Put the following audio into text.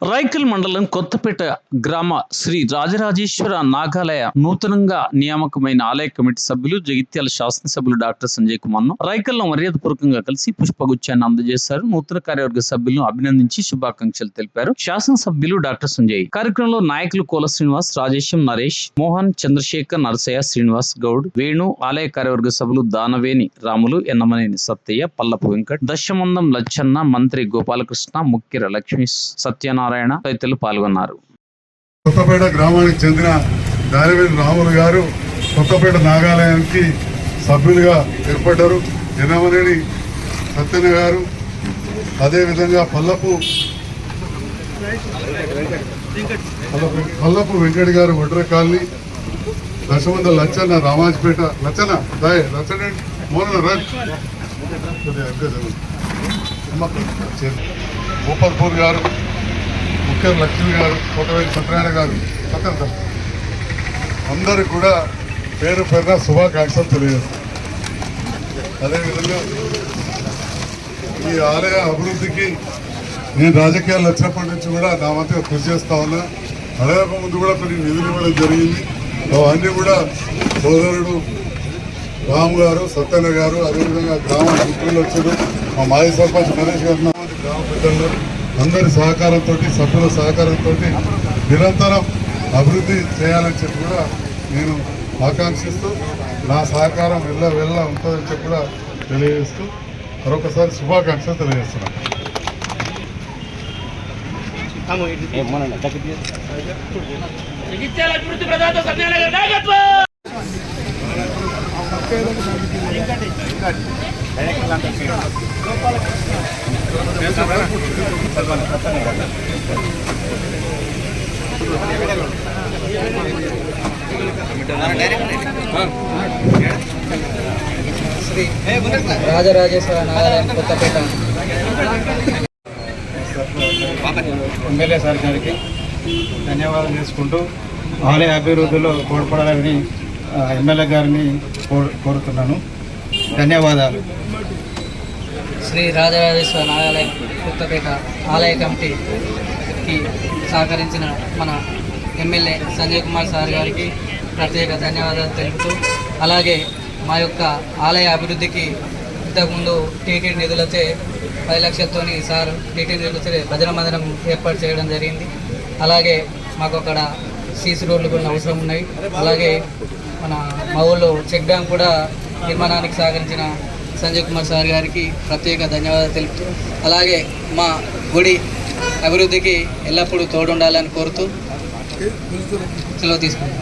రైకల్ మండలం కొత్తపేట గ్రామ శ్రీ రాజరాజేశ్వర నాగాలయ నూతనంగా నియామకమైన ఆలయ కమిటీ సభ్యులు జగిత్యాల శాసనసభ్యులు డాక్టర్ సంజయ్ కుమార్ను రైకల్లో మర్యాదపూర్వకంగా కలిసి పుష్పగుచ్చాన్ని అందజేశారు. నూతన కార్యవర్గ సభ్యులను అభినందించి శుభాకాంక్షలు తెలిపారు. శాసనసభ్యులు డాక్టర్ సంజయ్. కార్యక్రమంలో నాయకులు కోల శ్రీనివాస్ రాజేశం నరేష్ మోహన్ చంద్రశేఖర్ నరసయ్య శ్రీనివాస్ గౌడ్ వేణు ఆలయ కార్యవర్గ సభ్యులు దానవేని రాములు ఎన్నమనేని సత్తయ్య పల్లపు వెంకట్ దశమందం లచ్చన్న మంత్రి గోపాలకృష్ణ ముక్కిర లక్ష్మీ సత్యనారాయణ తదితరులు పాల్గొన్నారు. కొత్తపేట గ్రామానికి చెందిన దారివేలి రాములు గారు కొత్తపేట నాగాలయానికి సభ్యులుగా ఏర్పడ్డారు. ఎనమనేని సత్యన గారు అదేవిధంగా పల్లపు పల్లపు పల్లపు వెంకట గారు వడ్ర కాలనీ దశమంద లచ్చన్న రామాజపేట లచ్చన దాయ లచ్చన్న మోన రండి గోపాల్పూర్ గారు ముఖ్య లక్ష్మి గారు కొట్టవేలి సత్యనారాయణ గారు సత్యం సార్ కూడా పేరు పేరున శుభాకాంక్షలు తెలియజేస్తాం అదేవిధంగా ఈ ఆలయ అభివృద్ధికి నేను రాజకీయాలు వచ్చినప్పటి నుంచి కూడా నా వంతుగా కృషి చేస్తా ఉన్నా. అడగక ముందు కూడా కొన్ని నిధులు ఇవ్వడం జరిగింది. అవన్నీ కూడా సోదరుడు రాము గారు సత్యన్న గారు అదేవిధంగా గ్రామ మిత్రులు వచ్చారు. మా మాజీ సర్పంచ్ నరేష్ గారు గ్రామ పెద్దలు. అందరి సహకారంతో సభ్యుల సహకారంతో నిరంతరం అభివృద్ధి చేయాలని చెప్పి కూడా నేను ఆకాంక్షిస్తూ నా సహకారం వెళ్ళ వెళ్ళ ఉంటుందని చెప్పి కూడా తెలియజేస్తూ మరొకసారి శుభాకాంక్షలు తెలియజేస్తున్నాను. నాయకత్వం రాజరాజేశ్వర నారాయణ కొత్తపేట ఎమ్మెల్యే సార్ గారికి ధన్యవాదాలు చేసుకుంటూ ఆలయ అభివృద్ధిలో తోడ్పడాలని ఎమ్మెల్యే గారిని కో- కోరుతున్నాను. ధన్యవాదాలు. శ్రీ రాజరాజేశ్వర నాగాలయం కొత్తపేట ఆలయ కమిటీకి సహకరించిన మన ఎమ్మెల్యే సంజయ్ కుమార్ సార్ గారికి ప్రత్యేక ధన్యవాదాలు తెలుపుతూ అలాగే మా యొక్క ఆలయ అభివృద్ధికి ఇంతకుముందు టీటీడీ నిధులతో పది లక్షలతో సార్ టీటీ నిధులతో భజన మందిరం ఏర్పాటు చేయడం జరిగింది. అలాగే మాకు అక్కడ సీసీ రోడ్లు కూడా అవసరం ఉన్నాయి. అలాగే మన మా ఊళ్ళో చెక్ డ్యామ్ కూడా నిర్మాణానికి సహకరించిన సంజయ్ కుమార్ సార్ గారికి ప్రత్యేక ధన్యవాదాలు తెలుపుతూ అలాగే మా గుడి అభివృద్ధికి ఎల్లప్పుడూ తోడుండాలని కోరుతూ సెలవు తీసుకుంటాం